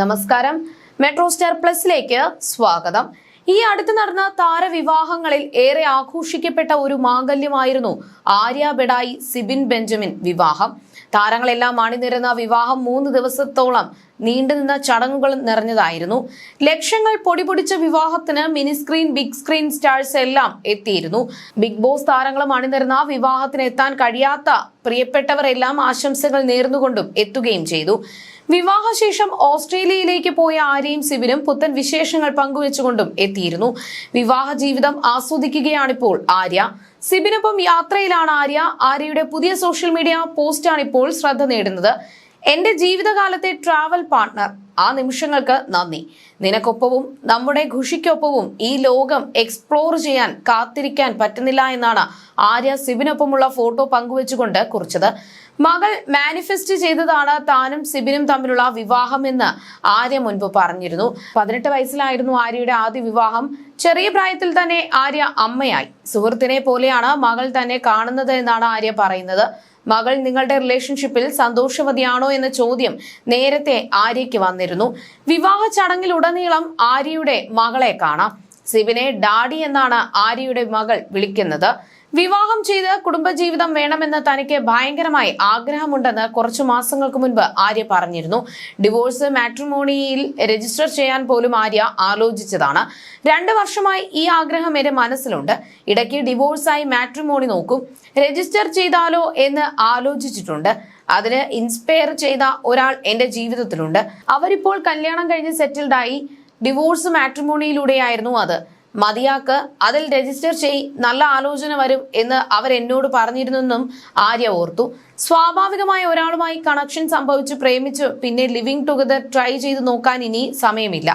നമസ്കാരം. Metro star പ്ലസിലേക്ക് സ്വാഗതം. ഈ അടുത്ത് നടന്ന താരവിവാഹങ്ങളിൽ ഏറെ ആഘോഷിക്കപ്പെട്ട ഒരു മാംഗല്യമായിരുന്നു ആര്യ ബെഡായി സിബിൻ ബെഞ്ചമിൻ വിവാഹം. താരങ്ങളെല്ലാം അണിനിരുന്ന വിവാഹം മൂന്ന് ദിവസത്തോളം നീണ്ടുനിന്ന ചടങ്ങുകൾ നിറഞ്ഞതായിരുന്നു. ലക്ഷങ്ങൾ പൊടിപൊടിച്ച വിവാഹത്തിന് mini screen big screen stars എല്ലാം എത്തിയിരുന്നു. ബിഗ് ബോസ് താരങ്ങളും അണിനിരുന്ന വിവാഹത്തിന് എത്താൻ കഴിയാത്ത പ്രിയപ്പെട്ടവരെല്ലാം ആശംസകൾ നേർന്നുകൊണ്ടും എത്തുകയും ചെയ്തു. വിവാഹശേഷം ഓസ്ട്രേലിയയിലേക്ക് പോയ ആര്യയും സിബിനും പുത്തൻ വിശേഷങ്ങൾ പങ്കുവെച്ചുകൊണ്ടും എത്തിയിരുന്നു. വിവാഹ ജീവിതം ആസ്വദിക്കുകയാണിപ്പോൾ ആര്യ. സിബിനൊപ്പം യാത്രയിലാണ് ആര്യ. ആര്യയുടെ പുതിയ സോഷ്യൽ മീഡിയ പോസ്റ്റാണ് ഇപ്പോൾ ശ്രദ്ധ നേടുന്നത്. എന്റെ ജീവിതകാലത്തെ ട്രാവൽ പാർട്ട്ണർ ആ നിമിഷങ്ങൾക്ക് നന്ദി. നിനക്കൊപ്പവും നമ്മുടെ ഖുഷിക്കൊപ്പവും ഈ ലോകം എക്സ്പ്ലോർ ചെയ്യാൻ കാത്തിരിക്കാൻ പറ്റുന്നില്ല എന്നാണ് ആര്യ സിബിനൊപ്പമുള്ള ഫോട്ടോ പങ്കുവെച്ചുകൊണ്ട് കുറിച്ചത്. മകൾ മാനിഫെസ്റ്റ് ചെയ്തതാണ് താനും സിബിനും തമ്മിലുള്ള വിവാഹം എന്ന് ആര്യ മുൻപ് പറഞ്ഞിരുന്നു. പതിനെട്ട് വയസ്സിലായിരുന്നു ആര്യയുടെ ആദ്യ വിവാഹം. ചെറിയ പ്രായത്തിൽ തന്നെ ആര്യ അമ്മയായി. സുഹൃത്തിനെ പോലെയാണ് മകൾ തന്നെ കാണുന്നത് എന്നാണ് ആര്യ പറയുന്നത്. മകൾ നിങ്ങളുടെ റിലേഷൻഷിപ്പിൽ സന്തോഷവതിയാണോ എന്ന ചോദ്യം നേരത്തെ ആര്യയ്ക്ക് വന്നിരുന്നു. വിവാഹ ചടങ്ങിൽ ഉടനീളം ആര്യയുടെ മകളെ കാണാം. സിബിനെ ഡാഡി എന്നാണ് ആര്യയുടെ മകൾ വിളിക്കുന്നത്. വിവാഹം ചെയ്ത് കുടുംബജീവിതം വേണമെന്ന് തനിക്ക് ഭയങ്കരമായി ആഗ്രഹമുണ്ടെന്ന് കുറച്ചു മാസങ്ങൾക്ക് മുൻപ് ആര്യ പറഞ്ഞിരുന്നു. ഡിവോഴ്സ് മാട്രിമോണിയിൽ രജിസ്റ്റർ ചെയ്യാൻ പോലും ആര്യ ആലോചിച്ചതാണ്. രണ്ടു വർഷമായി ഈ ആഗ്രഹം എന്റെ മനസ്സിലുണ്ട്. ഇടയ്ക്ക് ഡിവോഴ്സായി മാട്രിമോണി നോക്കും. രജിസ്റ്റർ ചെയ്താലോ എന്ന് ആലോചിച്ചിട്ടുണ്ട്. അതിന് ഇൻസ്പയർ ചെയ്ത ഒരാൾ എന്റെ ജീവിതത്തിലുണ്ട്. അവരിപ്പോൾ കല്യാണം കഴിഞ്ഞ് സെറ്റിൽഡായി ഡിവോഴ്സ് മാട്രിമോണിയിലൂടെയായിരുന്നു അത്. മതിയാക്ക്. അതിൽ രജിസ്റ്റർ ചെയ് നല്ല ആലോചന വരും എന്ന് അവർ എന്നോട് പറഞ്ഞിരുന്നെന്നും ആര്യ ഓർത്തു. സ്വാഭാവികമായ ഒരാളുമായി കണക്ഷൻ സംഭവിച്ച് പ്രേമിച്ച് പിന്നെ ലിവിംഗ് ടുഗദർ ട്രൈ ചെയ്ത് നോക്കാൻ ഇനി സമയമില്ല.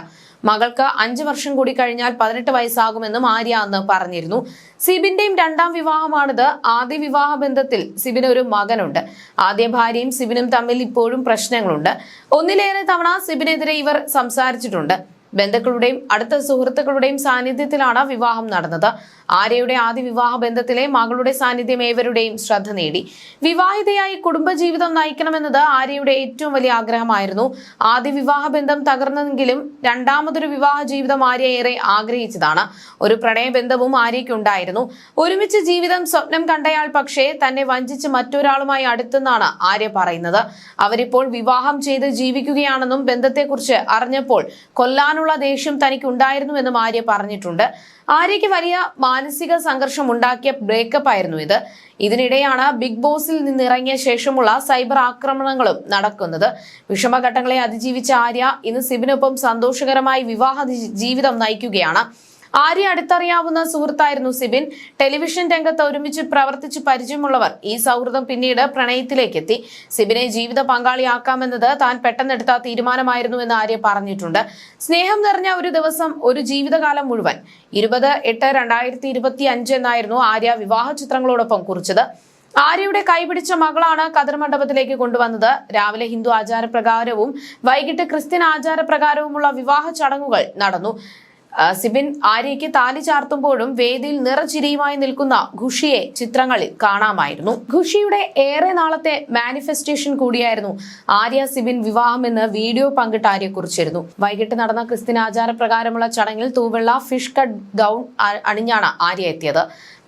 മകൾക്ക് അഞ്ചു വർഷം കൂടി കഴിഞ്ഞാൽ പതിനെട്ട് വയസ്സാകുമെന്നും ആര്യ അന്ന് പറഞ്ഞിരുന്നു. സിബിന്റെയും രണ്ടാം വിവാഹമാണിത്. ആദ്യ വിവാഹ ബന്ധത്തിൽ സിബിന് ഒരു മകനുണ്ട്. ആദ്യ ഭാര്യയും സിബിനും തമ്മിൽ ഇപ്പോഴും പ്രശ്നങ്ങളുണ്ട്. ഒന്നിലേറെ തവണ സിബിനെതിരെ ഇവർ സംസാരിച്ചിട്ടുണ്ട്. ബന്ധുക്കളുടെയും അടുത്ത സുഹൃത്തുക്കളുടെയും സാന്നിധ്യത്തിലാണ് വിവാഹം നടന്നത്. ആര്യയുടെ ആദ്യ വിവാഹ ബന്ധത്തിലെ മകളുടെ സാന്നിധ്യം ഏവരുടെയും ശ്രദ്ധ നേടി. വിവാഹിതയായി കുടുംബജീവിതം നയിക്കണമെന്നത് ആര്യയുടെ ഏറ്റവും വലിയ ആഗ്രഹമായിരുന്നു. ആദ്യ വിവാഹ ബന്ധം തകർന്നെങ്കിലും രണ്ടാമതൊരു വിവാഹ ജീവിതം ആര്യ ഏറെ ആഗ്രഹിച്ചതാണ്. ഒരു പ്രണയബന്ധവും ആര്യയ്ക്കുണ്ടായിരുന്നു. ഒരുമിച്ച് ജീവിതം സ്വപ്നം കണ്ടയാൾ പക്ഷേ തന്നെ വഞ്ചിച്ച് മറ്റൊരാളുമായി അടുത്തെന്നാണ് ആര്യ പറയുന്നത്. അവരിപ്പോൾ വിവാഹം ചെയ്ത് ജീവിക്കുകയാണെന്നും ബന്ധത്തെക്കുറിച്ച് അറിഞ്ഞപ്പോൾ കൊല്ലാനുള്ള ദേഷ്യം തനിക്കുണ്ടായിരുന്നുവെന്നും ആര്യ പറഞ്ഞിട്ടുണ്ട്. ആര്യയ്ക്ക് വലിയ മാനസിക സംഘർഷം ഉണ്ടാക്കിയ ബ്രേക്കപ്പ് ആയിരുന്നു ഇത്. ഇതിനിടെയാണ് ബിഗ് ബോസിൽ നിന്നിറങ്ങിയ ശേഷമുള്ള സൈബർ ആക്രമണങ്ങളും നടക്കുന്നത്. വിഷമഘട്ടങ്ങളെ അതിജീവിച്ച ആര്യ ഇന്ന് സിബിനൊപ്പം സന്തോഷകരമായി വിവാഹ ജീവിതം നയിക്കുകയാണ്. ആര്യ അടുത്തറിയാവുന്ന സുഹൃത്തായിരുന്നു സിബിൻ. ടെലിവിഷൻ രംഗത്ത് ഒരുമിച്ച് പ്രവർത്തിച്ച് പരിചയമുള്ളവർ ഈ സൗഹൃദം പിന്നീട് പ്രണയത്തിലേക്ക് എത്തി. സിബിനെ ജീവിത പങ്കാളിയാക്കാമെന്നത് താൻ പെട്ടെന്നെടുത്ത തീരുമാനമായിരുന്നു എന്ന് ആര്യ പറഞ്ഞിട്ടുണ്ട്. സ്നേഹം നിറഞ്ഞ ഒരു ദിവസം ഒരു ജീവിതകാലം മുഴുവൻ. ഇരുപത് എട്ട് രണ്ടായിരത്തി ഇരുപത്തി അഞ്ച് എന്നായിരുന്നു ആര്യ വിവാഹ ചിത്രങ്ങളോടൊപ്പം കുറിച്ചത്. ആര്യയുടെ കൈപിടിച്ച മകളാണ് കതിർ മണ്ഡപത്തിലേക്ക് കൊണ്ടുവന്നത്. രാവിലെ ഹിന്ദു ആചാരപ്രകാരവും വൈകിട്ട് ക്രിസ്ത്യൻ ആചാരപ്രകാരവുമുള്ള വിവാഹ ചടങ്ങുകൾ നടന്നു. സിബിൻ ആര്യയ്ക്ക് താലി ചാർത്തുമ്പോഴും വേദിയിൽ നിറചിരിയുമായി നിൽക്കുന്ന ഖുഷിയെ ചിത്രങ്ങളിൽ കാണാമായിരുന്നു. ഖുഷിയുടെ ഏറെ നാളത്തെ മാനിഫെസ്റ്റേഷൻ കൂടിയായിരുന്നു ആര്യ സിബിൻ വിവാഹം വിവാഹമെന്ന് വീഡിയോ പങ്കിട്ട് ആര്യ കുറിച്ചിരുന്നു വൈകിട്ട് നടന്ന ക്രിസ്ത്യൻ ആചാരപ്രകാരമുള്ള ചടങ്ങിൽ തൂവെള്ള ഫിഷ് കട്ട് ഗൗൺ അണിഞ്ഞാണ് ആര്യ എത്തിയത്.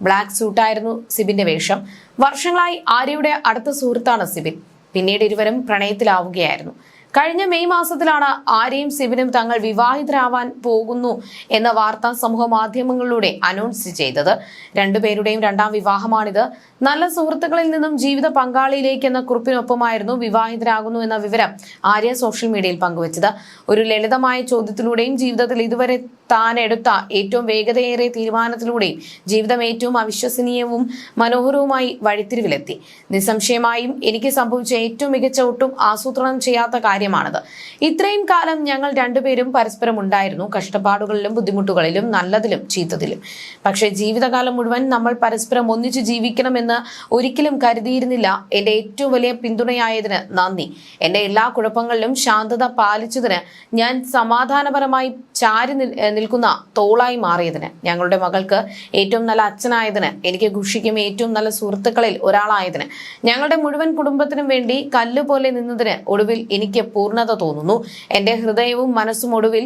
ബ്ലാക്ക് സൂട്ടായിരുന്നു സിബിന്റെ വേഷം. വർഷങ്ങളായി ആര്യയുടെ അടുത്ത സുഹൃത്താണ് സിബിൻ. പിന്നീട് ഇരുവരും പ്രണയത്തിലാവുകയായിരുന്നു. കഴിഞ്ഞ മെയ് മാസത്തിലാണ് ആര്യയും സിബിനും തങ്ങൾ വിവാഹിതരാവാൻ പോകുന്നു എന്ന വാർത്ത സമൂഹ മാധ്യമങ്ങളിലൂടെ അനൗൺസ് ചെയ്തത്. രണ്ടുപേരുടെയും രണ്ടാം വിവാഹമാണിത്. നല്ല സുഹൃത്തുക്കളിൽ നിന്നും ജീവിത പങ്കാളിയിലേക്ക് എന്ന കുറിപ്പിനൊപ്പമായിരുന്നു വിവാഹിതരാകുന്നു എന്ന വിവരം ആര്യ സോഷ്യൽ മീഡിയയിൽ പങ്കുവച്ചത്. ഒരു ലളിതമായ ചോദ്യത്തിലൂടെയും ജീവിതത്തിൽ ഇതുവരെ താൻ എടുത്ത ഏറ്റവും വേഗതയേറിയ തീരുമാനത്തിലൂടെയും ജീവിതം ഏറ്റവും അവിശ്വസനീയവും മനോഹരവുമായി വഴിത്തിരിവിലെത്തി. നിസ്സംശയമായും എനിക്ക് സംഭവിച്ച ഏറ്റവും മികച്ച ഒട്ടും ആസൂത്രണം ചെയ്യാത്ത കാര്യമാണത്. ഇത്രയും കാലം ഞങ്ങൾ രണ്ടുപേരും പരസ്പരം ഉണ്ടായിരുന്നു. കഷ്ടപ്പാടുകളിലും ബുദ്ധിമുട്ടുകളിലും നല്ലതിലും ചീത്തതിലും. പക്ഷേ ജീവിതകാലം മുഴുവൻ നമ്മൾ പരസ്പരം ഒന്നിച്ചു ജീവിക്കണമെന്ന് ഒരിക്കലും കരുതിയിരുന്നില്ല. എന്റെ ഏറ്റവും വലിയ പിന്തുണയായതിന് നന്ദി. എന്റെ എല്ലാ കുഴപ്പങ്ങളിലും ശാന്തത പാലിച്ചതിന് ഞാൻ സമാധാനപരമായി ചാരി നിൽക്കുന്ന തോളായി മാറിയതിന് ഞങ്ങളുടെ മകൾക്ക് ഏറ്റവും നല്ല അച്ഛനായതിന് എനിക്ക് ഖുഷിക്കും ഏറ്റവും നല്ല സുഹൃത്തുക്കളിൽ ഒരാളായതിന് ഞങ്ങളുടെ മുഴുവൻ കുടുംബത്തിനും വേണ്ടി കല്ലുപോലെ നിന്നതിന് ഒടുവിൽ എനിക്ക് പൂർണത തോന്നുന്നു. എന്റെ ഹൃദയവും മനസ്സും ഒടുവിൽ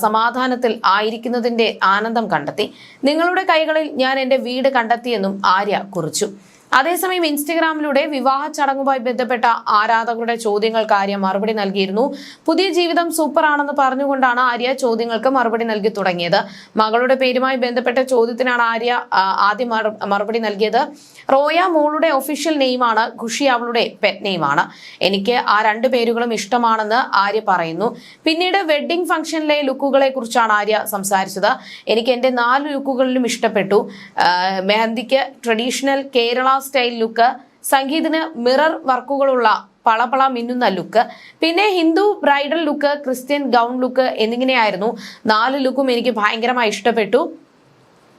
സമാധാനത്തിൽ ആയിരിക്കുന്നതിന്റെ ആനന്ദം കണ്ടെത്തി. നിങ്ങളുടെ കൈകളിൽ ഞാൻ എന്റെ വീട് കണ്ടെത്തിയെന്നും ആര്യ കുറിച്ചു. അതേസമയം ഇൻസ്റ്റഗ്രാമിലൂടെ വിവാഹ ചടങ്ങുമായി ബന്ധപ്പെട്ട ആരാധകരുടെ ചോദ്യങ്ങൾക്ക് ആര്യ മറുപടി നൽകിയിരുന്നു. പുതിയ ജീവിതം സൂപ്പർ ആണെന്ന് പറഞ്ഞുകൊണ്ടാണ് ആര്യ ചോദ്യങ്ങൾക്ക് മറുപടി നൽകി തുടങ്ങിയത്. മകളുടെ പേരുമായി ബന്ധപ്പെട്ട ചോദ്യത്തിനാണ് ആര്യ ആദ്യം മറുപടി നൽകിയത്. റോയ മോളുടെ ഒഫീഷ്യൽ നെയിമാണ് ഖുഷി അവളുടെ പെറ്റ് നെയിമാണ്. എനിക്ക് ആ രണ്ട് പേരുകളും ഇഷ്ടമാണെന്ന് ആര്യ പറയുന്നു. പിന്നീട് വെഡ്ഡിംഗ് ഫംഗ്ഷനിലെ ലുക്കുകളെ കുറിച്ചാണ് ആര്യ സംസാരിച്ചത്. എനിക്ക് എന്റെ നാല് ലുക്കുകളിലും ഇഷ്ടപ്പെട്ടു. മെഹന്തിക്ക് ട്രഡീഷണൽ കേരള സ്റ്റൈൽ ലുക്ക് സംഗീതിന് മിറർ വർക്കുകളുള്ള പളപള മിന്നുന്ന ലുക്ക് പിന്നെ Hindu bridal look Christian gown look എന്നിങ്ങനെയായിരുന്നു. നാല് ലുക്കും എനിക്ക് ഭയങ്കരമായി ഇഷ്ടപ്പെട്ടു.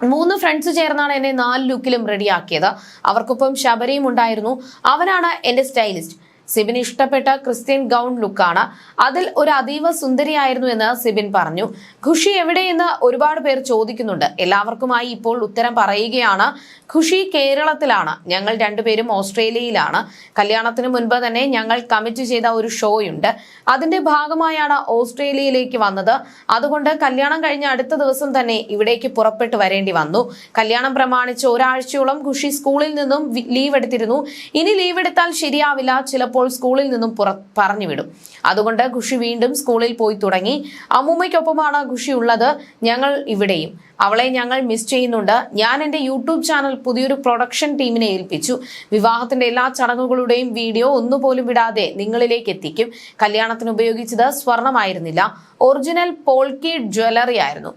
മൂന്ന് ഫ്രണ്ട്സ് ചേർന്നാണ് എന്നെ നാല് ലുക്കിലും റെഡിയാക്കിയത് അവർക്കൊപ്പം ശബരിയും ഉണ്ടായിരുന്നു. അവനാണ് എന്റെ സ്റ്റൈലിസ്റ്റ്. സിബിന് ഇഷ്ടപ്പെട്ട ക്രിസ്ത്യൻ ഗൗൺ ലുക്കാണ്. അതിൽ ഒരു അതീവ സുന്ദരിയായിരുന്നു എന്ന് സിബിൻ പറഞ്ഞു. ഖുഷി എവിടെയെന്ന് ഒരുപാട് പേർ ചോദിക്കുന്നുണ്ട്. എല്ലാവർക്കുമായി ഇപ്പോൾ ഉത്തരം പറയുകയാണ്. ഖുഷി കേരളത്തിലാണ്. ഞങ്ങൾ രണ്ടുപേരും ഓസ്ട്രേലിയയിലാണ്. കല്യാണത്തിന് മുൻപ് തന്നെ ഞങ്ങൾ കമ്മിറ്റ് ചെയ്ത ഒരു ഷോയുണ്ട്. അതിന്റെ ഭാഗമായാണ് ഓസ്ട്രേലിയയിലേക്ക് വന്നത്. അതുകൊണ്ട് കല്യാണം കഴിഞ്ഞ അടുത്ത ദിവസം തന്നെ ഇവിടേക്ക് പുറപ്പെട്ടു വരേണ്ടി വന്നു. കല്യാണം പ്രമാണിച്ച് ഒരാഴ്ചയോളം ഖുഷി സ്കൂളിൽ നിന്നും ലീവ് എടുത്തിരുന്നു. ഇനി ലീവ് എടുത്താൽ ശരിയാവില്ല. ചിലപ്പോൾ സ്കൂളിൽ നിന്നും പുറ പറഞ്ഞു വിടും. അതുകൊണ്ട് ഖുഷി വീണ്ടും സ്കൂളിൽ പോയി തുടങ്ങി. അമ്മൂമ്മയ്ക്കൊപ്പമാണ് ഖുഷി ഉള്ളത്. ഞങ്ങൾ ഇവിടെയും. അവളെ ഞങ്ങൾ മിസ് ചെയ്യുന്നുണ്ട്. ഞാൻ എന്റെ യൂട്യൂബ് ചാനൽ പുതിയൊരു പ്രൊഡക്ഷൻ ടീമിനെ ഏൽപ്പിച്ചു. വിവാഹത്തിന്റെ എല്ലാ ചടങ്ങുകളുടെയും വീഡിയോ ഒന്നുപോലും വിടാതെ നിങ്ങളിലേക്ക് എത്തിക്കും. കല്യാണത്തിന് ഉപയോഗിച്ചത് സ്വർണമായിരുന്നില്ല ഒറിജിനൽ പോൾക്കി ജ്വല്ലറി ആയിരുന്നു.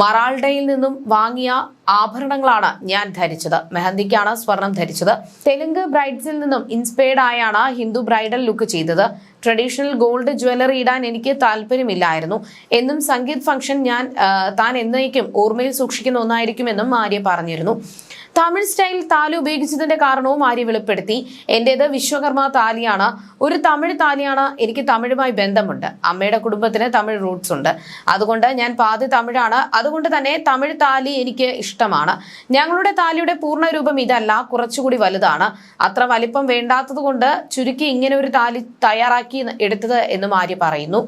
മറാൾഡയിൽ നിന്നും വാങ്ങിയ ആഭരണങ്ങളാണ് ഞാൻ ധരിച്ചത്. മെഹന്തിക്കാണ് സ്വർണം ധരിച്ചത്. തെലുങ്ക് ബ്രൈഡ്സിൽ നിന്നും ഇൻസ്പയർഡ് ആയാണ് ഹിന്ദു ബ്രൈഡൽ ലുക്ക് ചെയ്തത്. ട്രഡീഷണൽ ഗോൾഡ് ജ്വല്ലറി ഇടാൻ എനിക്ക് താല്പര്യമില്ലായിരുന്നു. എന്നും സംഗീത് ഫംഗ്ഷൻ ഞാൻ താൻ എന്നേക്കും ഓർമ്മയിൽ സൂക്ഷിക്കുന്ന ഒന്നായിരിക്കുമെന്നും ആര്യ പറഞ്ഞിരുന്നു. തമിഴ് സ്റ്റൈൽ താലി ഉപയോഗിച്ചതിന്റെ കാരണവും ആര്യ വെളിപ്പെടുത്തി. എന്റേത് വിശ്വകർമ്മ താലിയാണ്. ഒരു തമിഴ് താലിയാണ്. എനിക്ക് തമിഴുമായി ബന്ധമുണ്ട്. അമ്മയുടെ കുടുംബത്തിന് തമിഴ് റൂട്ട്സ് ഉണ്ട്. അതുകൊണ്ട് ഞാൻ പാതി തമിഴാണ്. അതുകൊണ്ട് തന്നെ തമിഴ് താലി എനിക്ക് ഇഷ്ടമാണ്. ഞങ്ങളുടെ താലിയുടെ പൂർണ രൂപം ഇതല്ല. കുറച്ചുകൂടി വലുതാണ്. അത്ര വലിപ്പം വേണ്ടാത്തത് കൊണ്ട് ചുരുക്കി ഇങ്ങനെ ഒരു താലി തയ്യാറാക്കി എടുത്തത് എന്നും ആര്യ പറയുന്നു.